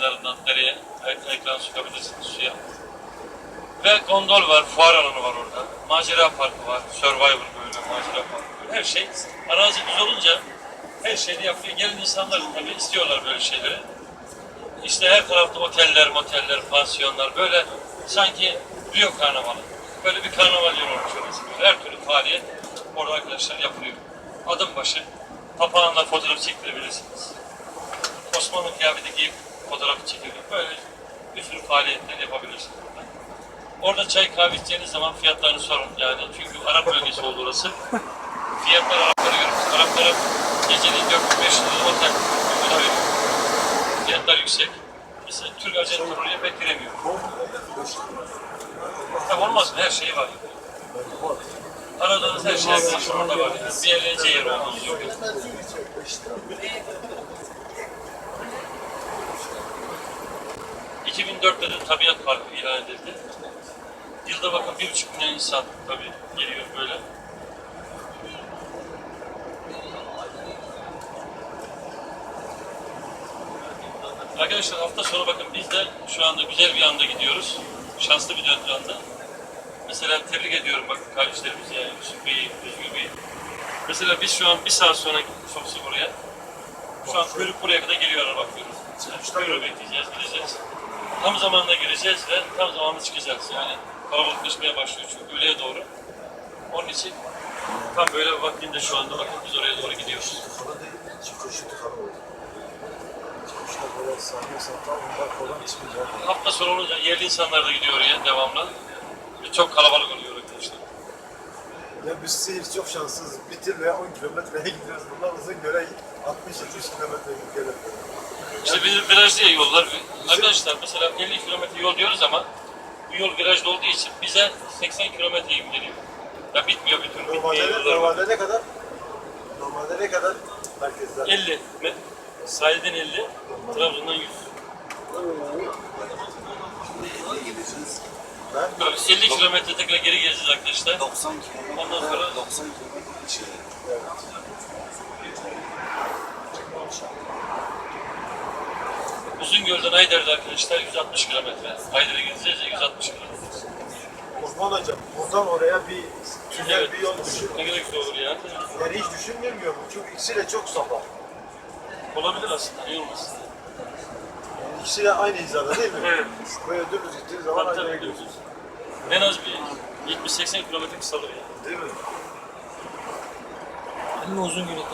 kenarından dereye ekran sokabilirsiniz suya. Ve gondol var, fuar alanı var orada. Macera parkı var, Survivor böyle, macera parkı böyle. Her şey arazi düz olunca her şeyi yapıyor. Gelen insanlar tabii istiyorlar böyle şeyleri. İşte her tarafta oteller, moteller, pansiyonlar böyle sanki Rio karnavalı. Böyle bir karnaval yeri olmuş her türlü faaliyet orada arkadaşlar yapılıyor. Adım başı. Papağanla fotoğraf çekilebilirsiniz. Osmanlı kıyafeti giyip fotoğraf çekiliyor. Böyle bir sürü faaliyetler yapabilirsiniz burada. Orada çay kahve içeceğiniz zaman fiyatlarını sorun yani. Çünkü Arap bölgesi oldu orası. Fiyatlar Araplara göre. Araplara geceliğin 400-500 lira otel uyguna veriyor. Fiyatlar yüksek. Mesela Türk acentler oraya pek giremiyor. Tabi olmaz mı? Her şey var. Aradığınız her şey orada var. Bir eğlence yeri olduğunuz yok. 2004'te de tabiat parkı ilan edildi. Yılda bakın bir buçuk milyon insan tabii geliyor böyle. Arkadaşlar hafta sonu bakın biz de şu anda güzel bir anda gidiyoruz. Şanslı bir döndü anda. Mesela tebrik ediyorum bakın kardeşlerimizi yani Yusuf Bey'i, Özgür Bey'i. Mesela biz şu an bir saat sonra soksu buraya. Şu an kuyruk buraya kadar geliyor bakıyoruz. Yani kuyruğu bekleyeceğiz, gideceğiz. Tam zamanında gireceğiz ve tam zamanında çıkacağız. Yani kalabalıklaşmaya başlıyor çünkü öğleye doğru. Onun için tam böyle vaktinde şu anda bakın biz oraya doğru gidiyoruz. Hafta sonu olunca yerli insanlar da gidiyor oraya devamlı. Ve çok kalabalık oluyor. Ya biz Siirt çok şanssız. Bitirmeye 10 kilometreye gidiyoruz. Bunlar uzun göre 60-70 kilometre gidiyorlar. İşte bir viraj diye yollar. Arkadaşlar mesela 50 kilometre yol diyoruz ama bu yol virajda olduğu için bize 80 kilometre geliyor. Ya bitmiyor bütün bitmiyor Normalde, yollar. var. normalde ne kadar? Normalde ne kadar? Merkezden. 50. Me- Sahilden 50, Trabzon'dan 100. Böyle 50 kilometre tekrar geri geleceğiz arkadaşlar. 90 kilometre. Ondan sonra 90 kilometre şey. Uzungöl'den Ayder'de arkadaşlar 160 kilometre. Ayder'e gideceğiz ya 160 kilometre. Osman Hocam buradan oraya bir tünel Evet. bir yol düşün. Ne gerek olur ya. Yani hiç düşünmüyor mu? Çünkü ikisi de çok sabah. Olabilir aslında. Niye olmasın? Yani ikisi de aynı hizada değil mi? Evet. Böyle dümdüz gittiğin zaman Tabii aynı yere tabii. gidiyorsun. En az bir 70-80 kilometre kısalır ya. Değil mi? De uzun yürüdüm.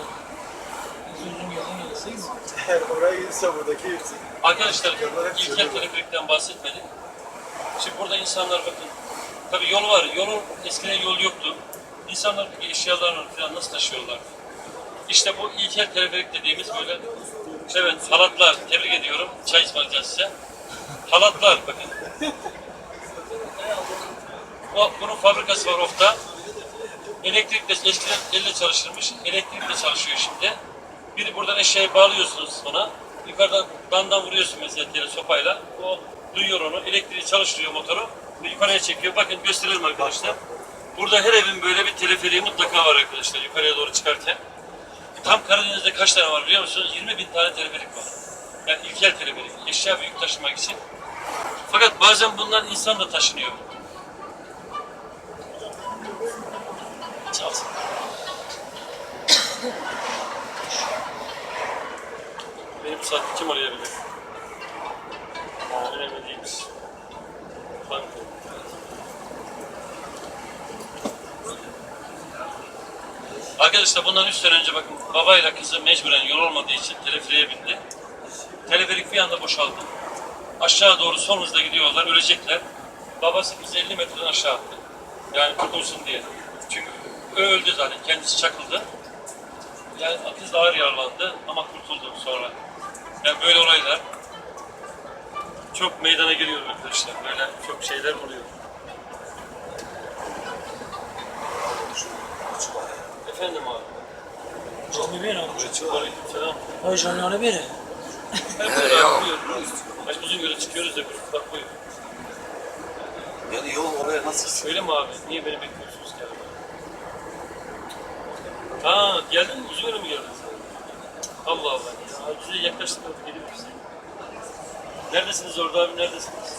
Biz uzun yürüdüm gelseydi. Eğer oraya gitse buradaki Arkadaşlar İlker Teleferik'ten bahsetmedik. Şimdi burada insanlar bakın. Tabii yol var. Yolun eskiden yol yoktu. İnsanlar eşyalarını falan nasıl taşıyorlar? İşte bu İlker Teleferik dediğimiz böyle evet halatlar tebrik ediyorum. Çay ısmarlayacağız size. Halatlar bakın. O, bunun fabrikası var Of'ta. Elektrikle eskiden elle çalışırmış. Elektrikle çalışıyor şimdi. Biri buradan eşyayı bağlıyorsunuz ona. Yukarıdan dandan vuruyorsun mesela tele sopayla. O duyuyor onu. Elektriği çalıştırıyor motoru. Ve yukarıya çekiyor. Bakın gösterelim arkadaşlar. Burada her evin böyle bir teleferiği mutlaka var arkadaşlar yukarıya doğru çıkarken. Tam Karadeniz'de kaç tane var biliyor musunuz? 20 bin tane teleferik var. Yani ilkel teleferik. Eşya büyük taşımak için. Fakat bazen bundan insan da taşınıyor. Çalsın. Benim saatte kim arayabilir? Önemli değilmiş. Banka. Arkadaşlar bundan 3 sene önce bakın babayla kızı mecburen yol olmadığı için teleferiğe bindi. Teleferik bir anda boşaldı. Aşağı doğru son hızla gidiyorlar, ölecekler. Babası kızı 50 metreden aşağı attı. Yani kurtulsun diye. Çünkü öldü zaten, kendisi çakıldı. Yani kız ağır yaralandı ama kurtuldu sonra. Yani böyle olaylar çok meydana geliyor arkadaşlar. Böyle çok şeyler oluyor. Efendim abi. Canı bir abi. Aleykümselam. Ay canı biri. Ben böyle yapıyorum. Baş uzun göre çıkıyoruz da bir bak buyur. Yani yol oraya nasıl Öyle mi abi? Niye beni bekliyorsunuz ki abi? Ha geldin mi? Uzun göre mi geldin? Allah Allah. Ya, bize yaklaştık artık geliyor bize. Neredesiniz orada abi neredesiniz?